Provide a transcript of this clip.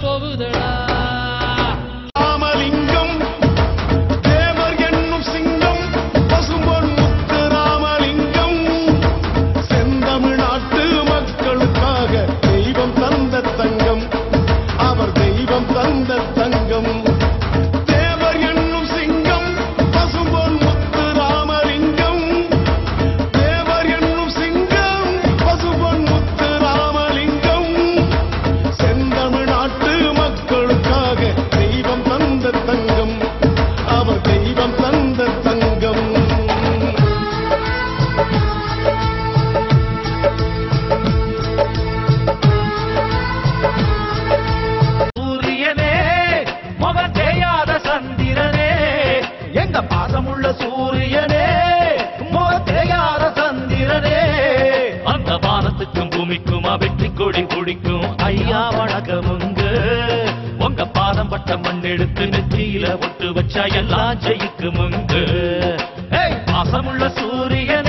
说不得啦 உள்ள சூரியனே முகம் சந்திரனே. அந்த வானத்துக்கும் பூமிக்கும் வெற்றி கொடி குடிக்கும். ஐயா வணக்கமுங்க உங்க பாதம் பட்ட மண் எடுத்து நெற்றியில ஒட்டு வச்சா எல்லாம் ஜெயிக்குமுங்க ஏய், பாசமுள்ள சூரியன்